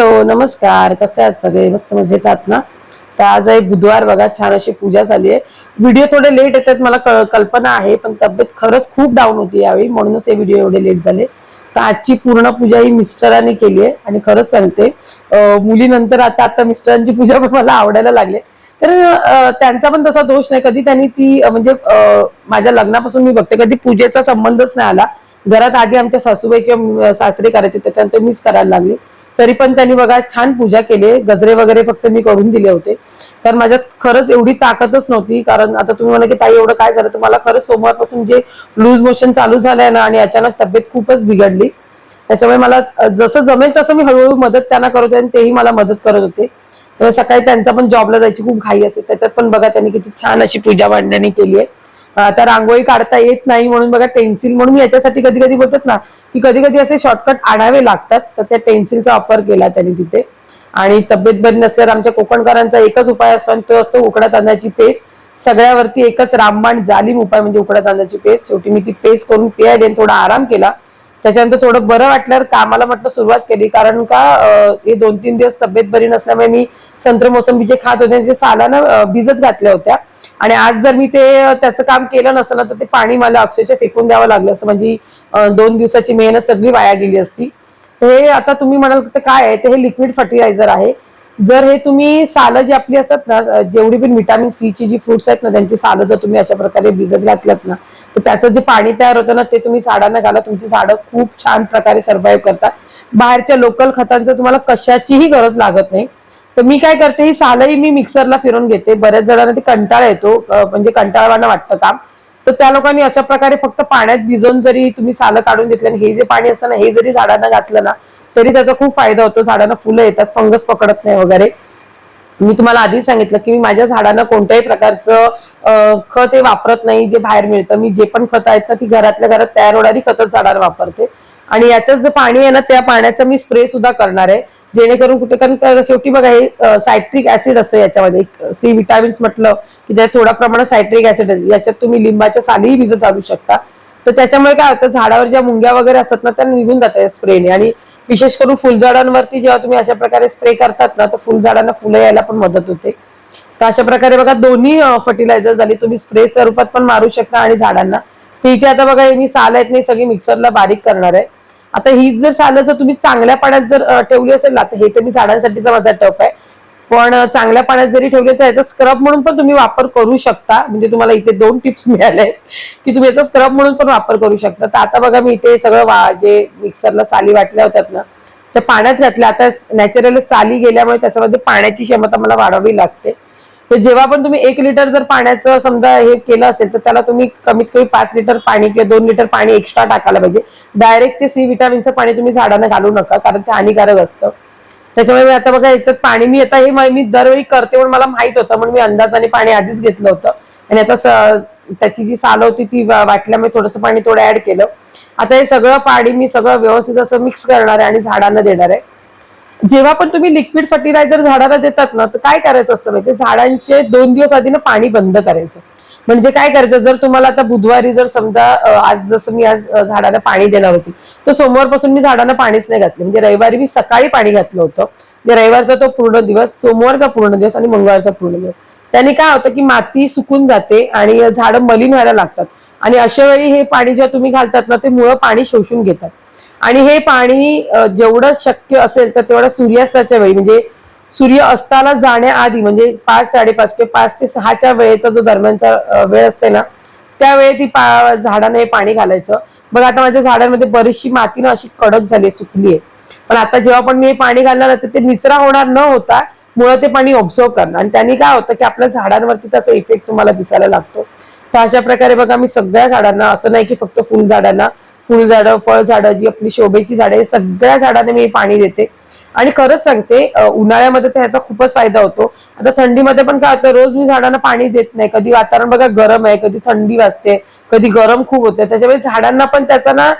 Hello नमस्कार. कसे आहात सगळे? मस्त मजेत आहात ना? तर आज आहे बुधवार बघा छान अशी पूजा झाली आहे. व्हिडिओ थोडे लेट येतात मला कल्पना आहे पण तब्येत खरंच खूप डाऊन होती यावेळी म्हणूनच हे व्हिडिओ एवढे लेट झाले. तर आजची पूर्ण पूजा ही मिस्टरांनी केली आहे आणि खरंच सांगते मुलीनंतर आता आता मिस्टरांची पूजा पण मला आवडायला लागली तर त्यांचा पण तसा दोष नाही. कधी त्यांनी ती म्हणजे माझ्या लग्नापासून मी बघते कधी पूजेचा संबंधच नाही आला. घरात आधी आमच्या सासूबाई किंवा सासरे करायचे त्याच्यानंतर मीच करायला लागली. तरी पण त्यांनी बघा छान पूजा केली गजरे वगैरे फक्त मी करून दिले होते. कारण माझ्यात खरंच एवढी ताकदच नव्हती. कारण आता तुम्ही म्हणा की ताई एवढं काय झालं? तर मला खरंच सोमवारपासून जे लूज मोशन चालू झालंय ना आणि अचानक तब्येत खूपच बिघडली. त्याच्यामुळे मला जसं जमेल तसं मी हळूहळू मदत त्यांना करत होते आणि तेही मला मदत करत होते. तर सकाळी त्यांचा पण जॉबला जायची खूप घाई असते. त्याच्यात पण बघा त्यांनी किती छान अशी पूजा मांडणी केली आहे. आता रांगोळी काढता येत नाही म्हणून बघा टेन्सिल म्हणून मी याच्यासाठी कधी कधी बोलतात ना की कधी कधी असे शॉर्टकट आणावे लागतात. तर त्या टेन्सिलचा वापर केला त्यांनी तिथे. आणि तब्येत बरी नसल्यावर आमच्या कोकणकरांचा एकच उपाय असतो आणि तो असतो उकड्या तांदळाची पेस्ट सगळ्यावरती एकच रामबाण जालीम उपाय म्हणजे उकड्या तांदळाची पेस्ट शेवटी मी ती पेस्ट करून पियायले आणि थोडा आराम केला. त्याच्यानंतर थोडं बरं वाटल्यावर कामाला म्हटलं सुरुवात केली. कारण का हे दोन तीन दिवस तब्येत बरी नसल्यामुळे मी संत्र मोसंबी जे खात होते ते सालानं भिजत घातल्या होत्या. आणि आज जर मी ते त्याचं काम केलं नसलं ना तर ते पाणी मला अक्षरशः फेकून द्यावं लागलं. असं म्हणजे दोन दिवसाची मेहनत सगळी वाया गेली असती. तर हे आता तुम्ही म्हणाल तर काय आहे? ते हे लिक्विड फर्टिलायझर आहे. जर हे तुम्ही सालं जी आपली असतात ना जेवढी पण व्हिटॅमिन सी ची जी फ्रुट्स आहेत ना त्यांची सालं जर तुम्ही अशा प्रकारे भिजत घातल्यात ना तर त्याचं जे पाणी तयार होतं ना ते तुम्ही झाडांना घाला. तुमची झाडं खूप छान प्रकारे सर्व्हाइव्ह करतात. बाहेरच्या लोकल खतांचं तुम्हाला कशाचीही गरज लागत नाही. तर मी काय करते ही सालही मी मिक्सरला फिरून घेते. बऱ्याच जणांना ते कंटाळा येतो म्हणजे कंटाळवाना वाटतं काम. तर त्या लोकांनी अशा प्रकारे फक्त पाण्यात भिजवून जरी तुम्ही सालं काढून घेतलं आणि हे जे पाणी असतं ना हे जरी झाडांना घातलं ना तरी त्याचा खूप फायदा होतो. झाडांना फुलं येतात फंगस पकडत नाही वगैरे. मी तुम्हाला आधी सांगितलं की मी माझ्या झाडांना कोणत्याही प्रकारचं खत हे वापरत नाही जे बाहेर मिळतं. मी जे पण खत आहेत ना ती घरातल्या घरात तयार होणारी खतं झाडांना वापरते. आणि याचं जे पाणी आहे ना त्या पाण्याचा मी स्प्रे सुद्धा करणार आहे. जेणेकरून कुठे कारण शेवटी बघा हे सायट्रिक ऍसिड असतं याच्यामध्ये. सी विटामिन्स म्हटलं की त्यात थोड्या प्रमाणात सायट्रिक ऍसिड याच्यात तुम्ही लिंबाच्या सालीही भिजत घालू शकता. तर त्याच्यामुळे काय होतं झाडावर ज्या मुंग्या वगैरे असतात ना त्या निघून जातात स्प्रेने. आणि विशेष करून फुलझाडांवरती जेव्हा तुम्ही अशा प्रकारे स्प्रे करतात ना तर फुलझाडांना फुलं यायला पण मदत होते. तर अशा प्रकारे बघा दोन्ही फर्टिलायझर झाली. तुम्ही स्प्रे स्वरूपात पण मारू शकता आणि झाडांना. तर इथे आता बघा हे मी साल आहेत नाही सगळी मिक्सरला बारीक करणार आहे. आता ही जर सालं जर तुम्ही चांगल्या पाण्यात जर ठेवली असेल ना तर हे तर मी झाडांसाठीचा माझा टप आहे. पण चांगल्या पाण्यात जरी ठेवले तर याचा स्क्रब म्हणून पण तुम्ही वापर करू शकता. म्हणजे तुम्हाला इथे दोन टिप्स मिळाले आहेत की तुम्ही याचा स्क्रब म्हणून पण वापर करू शकता. तर आता बघा मी इथे सगळं वा जे मिक्सरला साली वाटल्या होत्यात ना त्या पाण्यात घातल्या आता नॅचरल साली गेल्यामुळे त्याच्यामध्ये पाण्याची क्षमता मला वाढवावी लागते. तर जेव्हा पण तुम्ही एक लिटर जर पाण्याचं समजा हे केलं असेल तर त्याला तुम्ही कमीत कमी पाच लिटर पाणी किंवा दोन लिटर पाणी एक्स्ट्रा टाकायला पाहिजे. डायरेक्ट ते सी विटामिनचं पाणी तुम्ही झाडांना घालू नका कारण ते हानिकारक असतं. त्याच्यामुळे मी आता बघा याच्यात पाणी मी आता हे मी दरवेळी करते म्हणून मला माहीत होतं म्हणून मी अंदाजाने पाणी आधीच घेतलं होतं. आणि आता त्याची जी साल होती ती वाटल्यामुळे थोडंसं पाणी थोडं ऍड केलं. आता हे सगळं पाणी मी सगळं व्यवस्थित असं मिक्स करणार आहे आणि झाडांना देणार आहे. जेव्हा पण तुम्ही लिक्विड फर्टिलायझर झाडाला देतात ना तर काय करायचं असतं माहिती झाडांचे दोन दिवस आधी ना पाणी बंद करायचं. म्हणजे काय करायचं जर तुम्हाला आता बुधवारी जर समजा आज जसं मी आज झाडाला पाणी देणार होती तर सोमवारपासून मी झाडांना पाणीच नाही घातलं. म्हणजे रविवारी मी सकाळी पाणी घातलं होतं. म्हणजे रविवारचा तो पूर्ण दिवस सोमवारचा पूर्ण दिवस आणि मंगळवारचा पूर्ण दिवस. त्याने काय होतं की माती सुकून जाते आणि झाडं मलिन व्हायला लागतात. आणि अशा वेळी हे पाणी जेव्हा तुम्ही घालतात ना ते मुळं पाणी शोषून घेतात. आणि हे पाणी जेवढं शक्य असेल तर तेवढं सूर्यास्ताच्या वेळी म्हणजे सूर्य अस्ताला जाण्याआधी म्हणजे पाच साडेपाच ते पाच ते सहाच्या वेळेचा जो दरम्यानचा वेळ असते ना त्यावेळी ती पा झाडांना हे पाणी घालायचं. बघ आता माझ्या झाडांमध्ये बरीचशी माती ना अशी कडक झाली सुकली आहे. पण आता जेव्हा पण मी हे पाणी घालणार ना, तर ते निचरा होणार न होता मुळं ते पाणी ऑब्झर्व करणार. आणि त्यांनी काय होतं की आपल्या झाडांवरती त्याचा इफेक्ट तुम्हाला दिसायला लागतो. तर अशा प्रकारे बघा मी सगळ्या झाडांना असं नाही की फक्त फुल झाडांना फुल फळझाडं फळ जी आपली शोभेची झाडं आहे सगळ्या झाडांना मी पाणी देते. आणि खरंच सांगते उन्हाळ्यामध्ये तर ह्याचा खूपच फायदा होतो. आता थंडीमध्ये पण काय होतं रोज मी झाडांना पाणी देत नाही. कधी वातावरण बघा गरम आहे कधी थंडी वाजते कधी गरम खूप होते. त्याच्यामुळे झाडांना पण त्याचा ना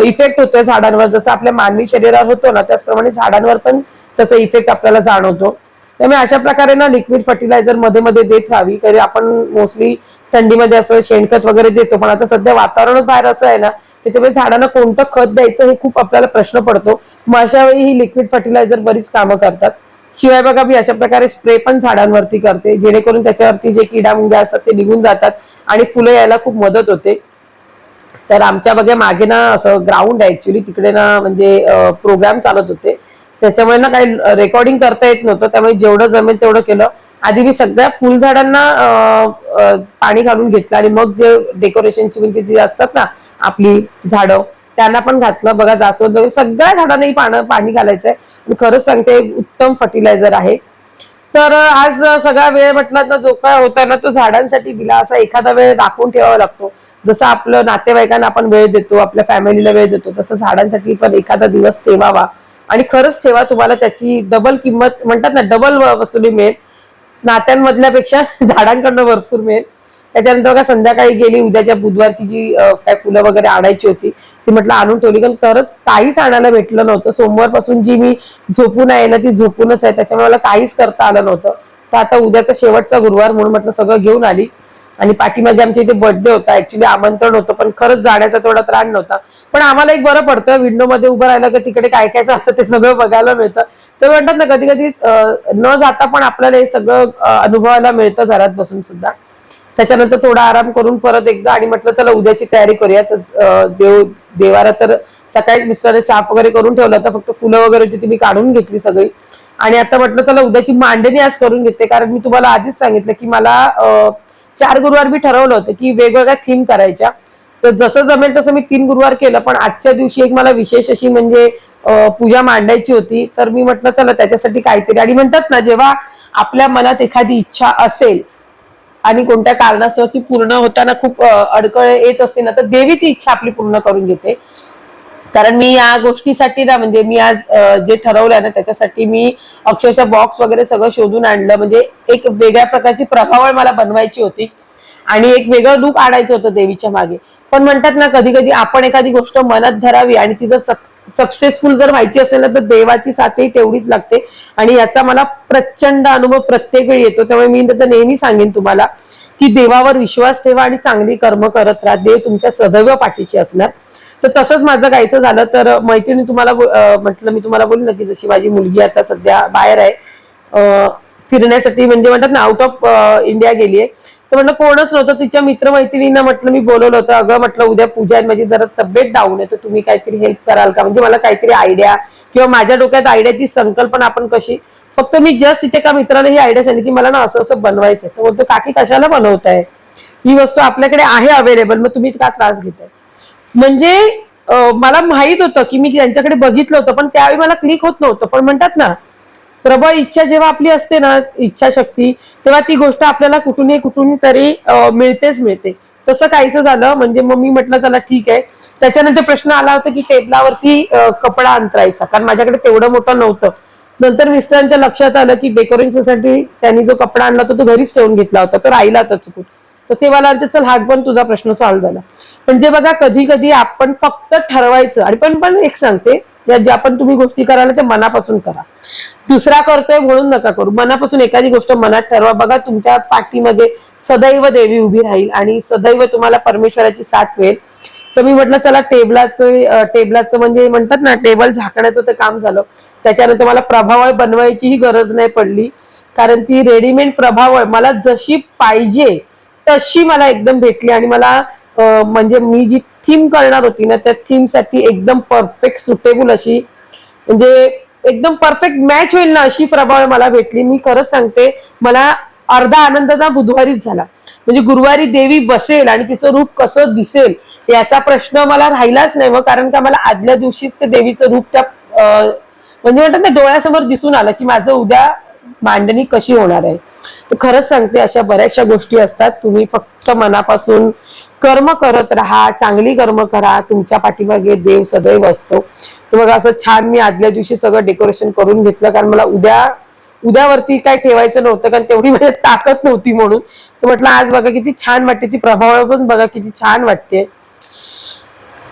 इफेक्ट होतोय झाडांवर. जसं आपल्या मानवी शरीरावर होतो ना त्याचप्रमाणे झाडांवर पण त्याचा इफेक्ट आपल्याला जाणवतो. त्यामुळे अशा प्रकारे ना लिक्विड फर्टिलायझरमध्ये मध्ये देत राहावी. कारण आपण मोस्टली थंडीमध्ये असं शेणखत वगैरे देतो. पण आता सध्या वातावरणच बाहेर असं आहे ना त्याच्यामुळे झाडांना कोणतं खत द्यायचं हे खूप आपल्याला प्रश्न पडतो. मग अशा वेळी ही लिक्विड फर्टिलायझर बरीच कामं करतात. शिवाय बघा मी अशा प्रकारे स्प्रे पण झाडांवरती करते. जेणेकरून त्याच्यावरती जे किडा मुंग्या असतात ते निघून जातात आणि फुलं यायला खूप मदत होते. तर आमच्या बघा मागे ना असं ग्राउंड आहे. ऍक्च्युली तिकडे ना म्हणजे प्रोग्राम चालत होते. त्याच्यामुळे ना काही रेकॉर्डिंग करता येत नव्हतं. त्यामुळे जेवढं जमेल तेवढं केलं. आधी मी सगळ्या फुलझाडांना पाणी घालून घेतलं आणि मग जे डेकोरेशनची म्हणजे जी असतात ना आपली झाडं त्यांना पण घातलं. बघा जास्वंद वगैरे सगळ्या झाडांनाही पानं पाणी घालायचंय. आणि खरंच सांगते उत्तम फर्टिलायझर आहे. तर आज सगळा वेळ म्हटला ना जो काय होता ना तो झाडांसाठी दिला. असा एखादा वेळ राखून ठेवावा लागतो. जसं आपलं नातेवाईकांना आपण वेळ देतो आपल्या फॅमिलीला वेळ देतो तसं झाडांसाठी पण एखादा दिवस ठेवावा. आणि खरंच ठेवा तुम्हाला त्याची डबल किंमत म्हणतात ना डबल वसुली मिळेल. नात्यांमधल्यापेक्षा झाडांकडनं भरपूर मिळेल. त्याच्यानंतर बघा संध्याकाळी गेली उद्याच्या बुधवारची जी काय फुलं वगैरे आणायची होती ती म्हटलं आणून ठेवली. कारण खरंच काहीच आणायला भेटलं नव्हतं. सोमवारपासून जी मी झोपून आहे ना ती झोपूनच आहे. त्याच्यामुळे मला काहीच करता आलं नव्हतं. तर आता उद्याचा शेवटचा गुरुवार म्हणून म्हटलं सगळं घेऊन आली. आणि पाठीमागे आमच्या इथे बर्थडे होता. ऍक्च्युली आमंत्रण होतं पण खरंच जाण्याचा तेवढा त्राण नव्हता. पण आम्हाला एक बरं पडतं विंडो मध्ये उभं राहिलं का तिकडे काय काय चालतं ते सगळं बघायला मिळतं. तर म्हणतात ना कधी कधी न जाता पण आपल्याला हे सगळं अनुभवायला मिळतं घरात बसून सुद्धा. त्याच्यानंतर थोडा आराम करून परत एकदा आणि म्हटलं चला उद्याची तयारी करूया. तर देव देवाला तर सकाळीच मिस्टरने साफ वगैरे करून ठेवला तर फक्त फुलं वगैरे होती ती मी काढून घेतली सगळी. आणि आता म्हटलं चला उद्याची मांडणी आज करून घेते कारण मी तुम्हाला आधीच सांगितलं की मला चार गुरुवार मी ठरवलं होतं की वेगवेगळ्या थीम करायच्या. तर जसं जमेल तसं मी तीन गुरुवार केलं पण आजच्या दिवशी एक मला विशेष अशी म्हणजे पूजा मांडायची होती. तर मी म्हटलं चला त्याच्यासाठी काहीतरी. आणि म्हणतात ना जेव्हा आपल्या मनात एखादी इच्छा असेल आणि कोणत्या कारणास्तव ती पूर्ण होताना खूप अडकळे अडकळ येत असते ना तर देवी ती इच्छा आपली पूर्ण करून घेते. कारण मी या गोष्टीसाठी ना म्हणजे मी आज जे ठरवलंय ना त्याच्यासाठी मी अक्षरशः बॉक्स वगैरे सगळं शोधून आणलं. म्हणजे एक वेगळ्या प्रकारची प्रभावळ मला बनवायची होती आणि एक वेगळं रूप आणायचं होतं देवीच्या मागे. पण म्हणतात ना कधी कधी आपण एखादी गोष्ट मनात धरावी आणि ती जर सक्सेसफुल जर व्हायची असेल ना तर देवाची साथही तेवढीच लागते. आणि याचा मला प्रचंड अनुभव प्रत्येक वेळी येतो. त्यामुळे मी तर नेहमी सांगेन तुम्हाला की देवावर विश्वास ठेवा आणि चांगली कर्म करत राहा. देव तुमच्या सदैव पाठीशी असणार. तर तसंच माझं गायचं झालं तर मैत्रिणी तुम्हाला म्हटलं मी तुम्हाला बोलू ना की जशी माझी मुलगी आता सध्या बाहेर आहे फिरण्यासाठी म्हणजे म्हणतात ना आउट ऑफ इंडिया गेली आहे तर म्हटलं कोणच नव्हतं तिच्या मित्रमैत्रिणींना म्हटलं मी बोलवलं होतं अगं म्हटलं उद्या पूजा आहे माझी जरा तब्येत डाऊन आहे तर तुम्ही काहीतरी हेल्प कराल का? म्हणजे मला काहीतरी आयडिया किंवा माझ्या डोक्यात आयडियाची संकल्पना आपण कशी फक्त मी जस्ट तिच्या एका मित्राला ही आयडिया सांगितली की मला ना असं असं बनवायचं आहे तर बोलतो काकी कशाला बनवताय? ही वस्तू आपल्याकडे आहे अवेलेबल मग तुम्ही का त्रास घेताय? म्हणजे मला माहीत होतं की मी त्यांच्याकडे बघितलं होतं पण त्यावेळी मला क्लिक होत नव्हतं. पण म्हणतात ना प्रबळ इच्छा जेव्हा आपली असते ना इच्छाशक्ती तेव्हा ती गोष्ट आपल्याला कुठूनही कुठून तरी मिळतेच मिळते. तसं काहीसं झालं म्हणजे मग मी म्हटलं चला ठीक आहे. त्याच्यानंतर प्रश्न आला होता की टेबलावरती कपडा अंतरायचा कारण माझ्याकडे तेवढं मोठं नव्हतं. नंतर मिस्टरांच्या लक्षात आलं की डेकोरेशनसाठी त्यांनी जो कपडा आणला होता तो घरीच ठेवून घेतला होता तो राहिला होता चुकून तर ते मला वाटतं, चल हात पण तुझा प्रश्न सॉल्व्ह झाला. म्हणजे बघा कधी कधी आपण फक्त ठरवायचं आणि पण पण एक सांगते या ज्या पण तुम्ही गोष्टी कराल ते मनापासून करा. दुसरा करतोय म्हणून नका करू. मनापासून एखादी गोष्ट मनात ठरवा. बघा तुमच्या पाठीमध्ये सदैव देवी उभी राहील आणि सदैव तुम्हाला परमेश्वराची साथ मिळेल. तर मी म्हटलं चला टेबलाचं टेबलाचं म्हणजे म्हणतात ना टेबल झाकण्याचं तर काम झालं. त्याच्यानंतर मला प्रभावळ बनवायचीही गरज नाही पडली. कारण ती रेडीमेड प्रभावळ मला जशी पाहिजे तशी मला एकदम भेटली आणि मला म्हणजे मी जी थीम करणार होती ना त्या थीमसाठी एकदम परफेक्ट सुटेबल अशी म्हणजे एकदम परफेक्ट मॅच होईल ना अशी प्रभाव मला भेटली. मी खरंच सांगते मला अर्धा आनंदाचा बुधवारीच झाला. म्हणजे गुरुवारी देवी बसेल आणि तिचं रूप कसं दिसेल याचा प्रश्न मला राहिलाच नाही मग कारण का मला आदल्या दिवशीच ते देवीचं रूप त्या म्हणजे म्हणतात ना डोळ्यासमोर दिसून आलं की माझं उद्या मांडणी कशी होणार आहे? तर खरंच सांगते अशा बऱ्याचशा गोष्टी असतात. तुम्ही फक्त मनापासून कर्म करत राहा चांगली कर्म करा तुमच्या पाठीमागे देव सदैव असतो. तर बघा असं छान मी आदल्या दिवशी सगळं डेकोरेशन करून घेतलं कारण मला उद्या उद्यावरती काय ठेवायचं नव्हतं कारण तेवढी माझ्या ताकद नव्हती म्हणून. तर म्हटलं आज बघा किती छान वाटते ती प्रभाव पण बघा किती छान वाटते.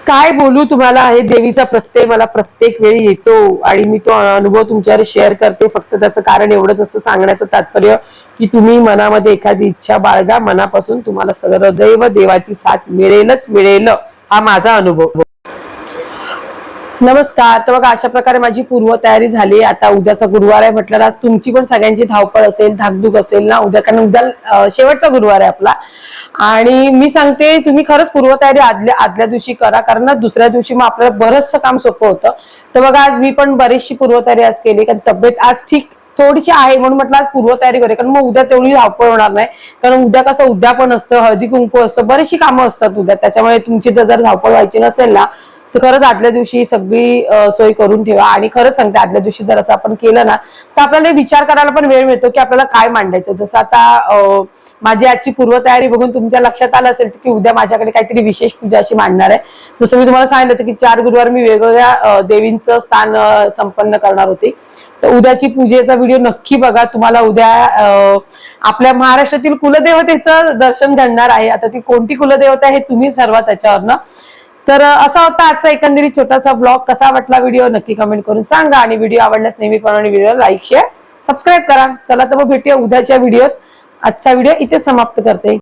काय बोलू तुम्हाला? हे देवीचा प्रत्यय मला प्रत्येक वेळी येतो आणि मी तो अनुभव तुमच्यावर शेअर करते. फक्त त्याचं कारण एवढंच असतं सांगण्याचं तात्पर्य की तुम्ही मनामध्ये एखादी इच्छा बाळगा मनापासून तुम्हाला सदैव देवाची साथ मिळेलच मिळेल. हा माझा अनुभव. नमस्कार. तर बघा अशा प्रकारे माझी पूर्व तयारी झाली. आता उद्याचा गुरुवार आहे म्हटलं आज तुमची पण सगळ्यांची धावपळ असेल धाकधूक असेल ना? उद्या कारण उद्या शेवटचा गुरुवार आहे आपला. आणि मी सांगते तुम्ही खरंच पूर्वतयारी आदल्या आदल्या दिवशी करा कारण ना दुसऱ्या दिवशी मग आपल्याला बरंचसं काम सोपं होतं. तर बघा आज मी पण बरीचशी पूर्वतयारी आज केली कारण तब्येत आज ठीक थोडीशी आहे म्हणून म्हटलं आज पूर्वतयारी करूया कारण मग उद्या तेवढी धावपळ होणार नाही. कारण उद्या कसं उद्या पण असतं हळदी कुंकू असतं बरीचशी कामं असतात उद्या. त्याच्यामुळे तुमची जर धावपळ व्हायची नसेल ना तर खरंच आदल्या दिवशी सगळी सोय करून ठेवा. आणि खरंच सांगते आदल्या दिवशी जर असं आपण केलं ना तर आपल्याला विचार करायला पण वेळ मिळतो की आपल्याला काय मांडायचं. जसं आता माझी आजची पूर्वतयारी बघून तुमच्या लक्षात आलं असेल की उद्या माझ्याकडे काहीतरी विशेष पूजा अशी मांडणार आहे. जसं मी तुम्हाला सांगितलं होतं की चार गुरुवार मी वेगवेगळ्या देवींचं स्थान संपन्न करणार होते. तर उद्याची पूजेचा व्हिडिओ नक्की बघा. तुम्हाला उद्या आपल्या महाराष्ट्रातील कुलदेवतेचं दर्शन घडणार आहे. आता ती कोणती कुलदेवता आहे हे तुम्ही ठरवा त्याच्यावरनं. तर असा होता आजचा एकंदरीत छोटासा ब्लॉग कसा वाटला व्हिडिओ नक्की कमेंट करून सांगा. आणि व्हिडिओ आवडल्यास नेहमीप्रमाणे व्हिडिओ लाईक शेअर सबस्क्राईब करा. चला तर मग भेटूया उद्याच्या व्हिडिओत आजचा व्हिडिओ इथे समाप्त करते.